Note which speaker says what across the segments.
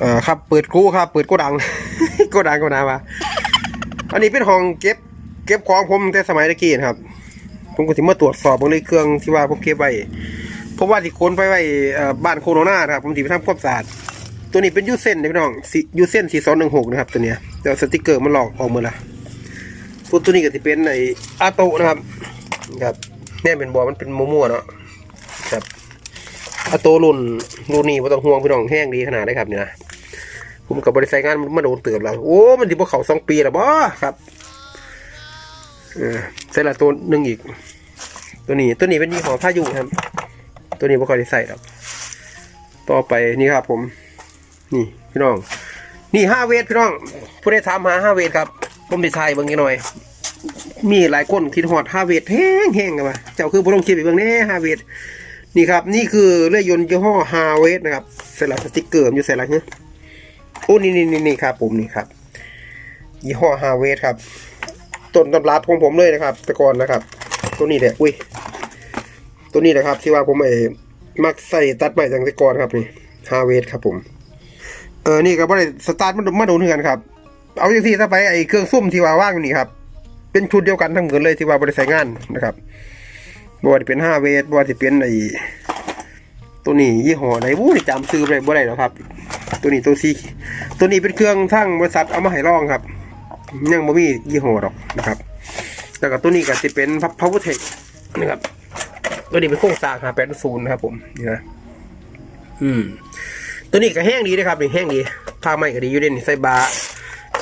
Speaker 1: เอ่อครับเปิดกู้ครับ เปิดโกดังโกดังกดังมาอันนี้เป็นห้องเก็บ เก็บของผมแต่สมัยตะกี้นะครับ ผมก็สิมาตรวจสอบเบางเลยเครื่องที่ว่าผมเก็บไว้พราะว่าที่คนไปไว้เอ่อบ้านโคโรนาครับผมสิไปทำความสะอาดตัวนี้เป็นยูเซนนะพี่น้องยูเซนสี่สองหนึ่งหกนะครับตัวเนี้ยแต่ว่าสติกเกอร์มันหลอกออกหมาละส่วนตัวนี้ก็จะเป็นไออาโตนะครับครับเนี่ยเป็นบอมันเป็นมั่วๆเนาะครับอาโตรุ่นรุ่นนี้ไม่ต้องห่วงพี่น้องแห้งดีขนาดได้ครับเนี่ยนะ ผมกับบริษัทงานมันมาโดนเติบแล้ว โอ้ มันที่พวกเขาสองปีแล้วบ่ครับเออเสร็จละตัวหนึ่งอีก ตัวนี้ตัวนี้เป็นยี่ห้อพายุครับ ตัวนี้บ่ค่อยได้ใส่หรอกต่อไปนี่ครับผม นี่พี่น้อง นี่ห้าเวทพี่น้องผู้ได้ถามหาห้าเวทครับ ผมได้ทายเบิ่งนิดหน่อย มีหลายคนคิดฮอดห้าเวทแห้งแห้งกันมาเจ้าคือบ่ลงคลิปไปเบิ่งแน่ห้าเวทนี่ครับ นี่คือเรือร์ยนต์ยี่ห้อฮาเวทนะครับใส่ละสติ๊กเกอร์อยู่ใส่ละเฮ้ย โอ้นี่นี่นี่นี่ครับผมนี่ครับ ยี่ห้อฮาเวทครับ ต้นตำรับของผมเลยนะครับแต่ก่อนนะครับ ตัวนี้แหละอุ้ย ตัวนี้นะครับที่ว่าผมไอ้มักใส่ตัดใบตั้งแต่ก่อนครับนี่ฮาเวทครับผม เออนี่ก็บ่ได้สตาร์ทมันมาโดนเฮือนครับ เอาอย่างที่ถ้าไปไอ้เครื่องซุ่มที่ว่าว่างอยู่นี่ครับ เป็นชุดเดียวกันทั้งหมดเลยที่ว่าบริษัทงานนะครับบว่าจะเป็นห้าเวทบว่าจะเป็นไอ้ตัวนี้ยี่ห้อไหนวู้นี่จำซื้อไปบ่ได้แล้วครับ ตัวนี้ตัวซีตัวนี้เป็นเครื่องทั้งบริษัทเอามาให้ลองครับ ยังบ่มียี่ห้อหรอกนะครับ แล้วก็ตัวนี้ก็จะเป็นพับพาวเวอร์เทคนะครับ ตัวนี้เป็นโครงสร้างหาแปดศูนย์นะครับผมนี่นะอืม ตัวนี้ก็แห้งดีนะครับนี่แห้งดีผ้าไหมก็ดีอยู่เด่นใส่บาร์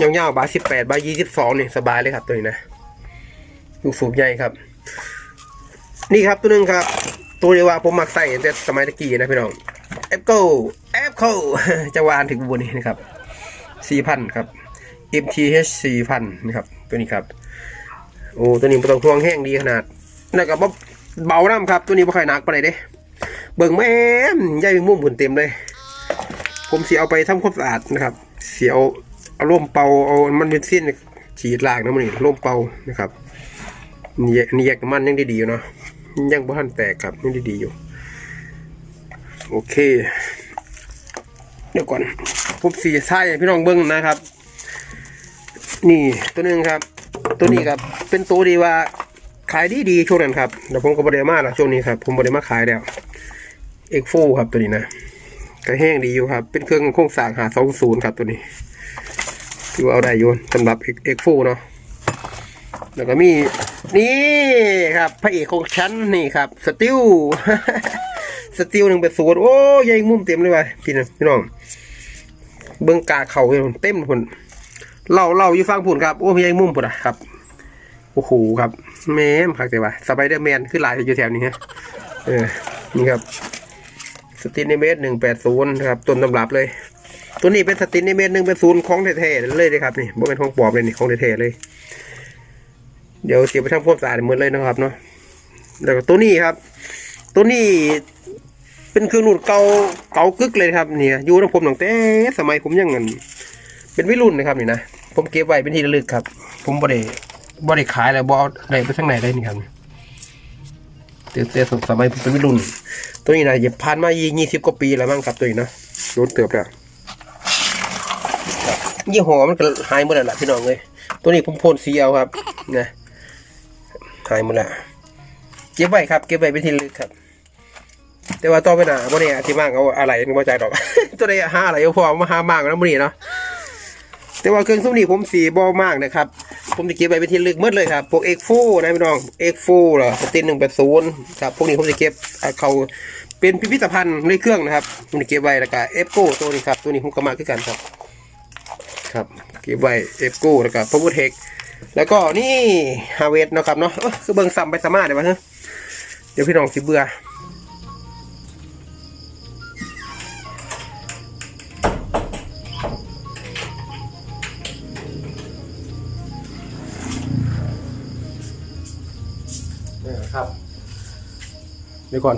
Speaker 1: ยาวๆบาสิบแปดบายี่สิบสองนี่สบายเลยครับตัวนี้นะลูกสูบใหญ่ครับ นี่ครับตัวหนึงครับ ตัวเดียวว่าผมมักใส่แต่สมัยตะกี้นะพี่น้องแอปเกิล อปเกิลจะวานถึงบุญนี่นะครับสี่พันครับ MTH สี่พันนะครับตัวนี้ครับ โอ้ตัวนี้ไม่ต้องทวงแห้งดีขนาดแล้วก็บ่เบาน้ำครับ ตัวนี้ไม่ค่อยหนักปานเด้ เบิ่งแม่ใหญ่เป็นมุ่มผุนเต็มเลย ผมเสียเอาไปทำความสะอาดนะครับ เสียเอาเอาร่มเป่าเอามันเป็นเส้นฉีดลากนะมันนี่ร่มเป่านะครับนี่แยกนี่แยกมันยังดีๆอยู่เนาะยังบ่ทันแตกครับยังดีๆอยู่ โอเค เดี๋ยวก่อนผมสีใช่พี่น้องเบิ้งนะครับ นี่ตัวนึงครับ ตัวนี้ครับเป็นตัวดีว่าขายดีดีช่วงนั้นครับเดี๋ยวผมก็บริมาละช่วงนี้ครับ ผมบริมาขายแล้วเอ็กโฟครับตัวนี้นะก็แห้งดีอยู่ครับ เป็นเครื่องโครงสางหาสองศูนย์ครับตัวนี้ที่ว่าเอาได้อยู่สำหรับเอ็กโฟเนาะแล้วก็มีนี่ครับพระเอกของฉันนี่ครับสติล สติลหนึ่งเป็นศูนย์โอ้ยยังมุมเต็มเลยว่ะพี่น้องพี่น้องเบิ้งกาเข่าเลยเต็มพุ่นเล่าเล่าอยู่ฟังพุ่นครับโอ้ยยังมุมพุ่นอะครับโอ้โหครับแม่มพักแต่ว่าสไปเดอร์แมนขึ้นลายอยู่แถวนี้ฮะเออนี่ครับสตินเนเมตหนึ่งแปดศูนย์ครับต้นตำรับเลย ตัวนี้เป็นสตินเนเมตหนึ่งแปดศูนย์ของแท้ๆเลยเลยครับนี่บ่เป็นของปลอมเลยนี่ของแท้ๆเลย เดี๋ยวเสียไปทำความสะอาดเหมือนเลยนะครับเนาะแล้วก็ตัวนี้ครับ ตัวนี้ เป็นเครื่องรุ่นเก่าเก่ากึกเลยครับเนี่ยอยู่ในผมตั้งแต่สมัยผมยังเงินเป็นวิรุ่นนะครับนี่นะผมเก็บไว้เป็นที่ระลึกครับ ผมบ่ได้บ่ได้ขายแล้วบ่เอาไหนไปทางไหนได้นี่ครับเตือเตือนสมัยผมเป็นวิรุ่น ตัวนี้นะจะผ่านมายี่สิบกว่าปีแล้วมั้งครับตัวนี้นะโดนเติบแล้วยี่ห้อมันก็หายหมดแล้วล่ะพี่น้องเลยตัวนี้ผมพ่นสีเอาครับนะหายหมดแล้วเก็บไว้ครับ เก็บไว้เป็นที่ระลึกครับ แต่ว่าต่อไปหนาบ่ได้อธิมากเอาอะไรนึกว่าใจดอก ตัวใดหาอะไรก็พอมาหามากแล้วมื้อนี้เนาะแต่ว่าเครื่องซุ้มนี้ผมสีบ่มากนะครับ ผมจะเก็บไว้เป็นที่ลึกมืดเลยครับ พวก X4 นะพี่น้อง X4 เหรอติน180ครับ พวกนี้ผมจะเก็บเขาเป็นพิพิธภัณฑ์ในเครื่องนะครับผมจะเก็บไว้แล้วก็ F4 ตัวนี้ครับ ตัวนี้ผมก็มาคือกันครับ ครับ เก็บไว้ F4 แล้วก็ Powertech แล้วก็นี่ Harvest เนะครับเนาะเอ้อคือเบิ่งซ้ำไปซ้ำมาเดี๋ยววะเฮ้ยเดี๋ยวพี่น้องสิเบื่อ เดี๋ยวก่อน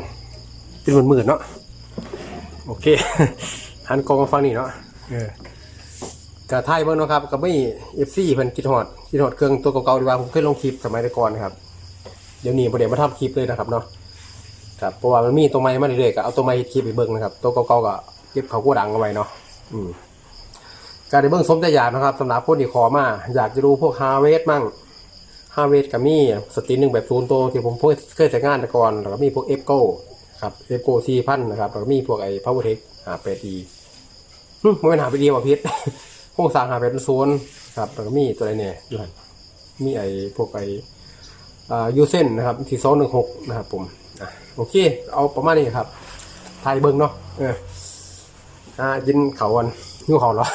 Speaker 1: เป็นหมื่นๆเนาะโอเคหันกองมาฟังนี่เนาะเออกระทายเบิ่งเนาะครับก็ไม่เอฟซีเพิ่นคิดฮอดคิดฮอดเครื่องตัวเก่าๆดีกว่าผมเคยลงคลิปสมัยแต่ก่อนครับเดี๋ยวนี้บ่ได้มาทำคลิปเลยนะครับเนาะครับเพราะว่ามันมีตัวใหม่มาเรื่อยๆก็เอาตัวใหม่คลิปไปเบิ่งนะครับตัวเก่าๆก็เก็บเขาโกดังเอาไว้เนาะอืมการในเบื้องสมใจอยากนะครับสำหรับคนที่ขอมาอยากจะดูพวกฮาเวสมั่ง ฮาเวสกับมีสตินหนึ่งแบบศูนย์โตที่ผมเคยใช้งานแต่ก่อนแล้วก็มีพวกเอฟโก้ครับเอฟโก้สี่พันนะครับแล้วก็มีพวกไอ้พาวเวอร์เทคหาเป็ดดีมันเป็นหาเป็ดดีกว่าพิษโครงสร้างหาเป็ดศูนย์ครับแล้วก็มีตัวอะไรเนี่ยอยู่มีไอ้พวกไอ้อ่ายูเซนนะครับที่สองหนึ่งหกนะครับผมโอเค เอาประมาณนี้ครับไทยเบิ้งเนาะเอออ่ากินเขาวันหิวเขาเหรอ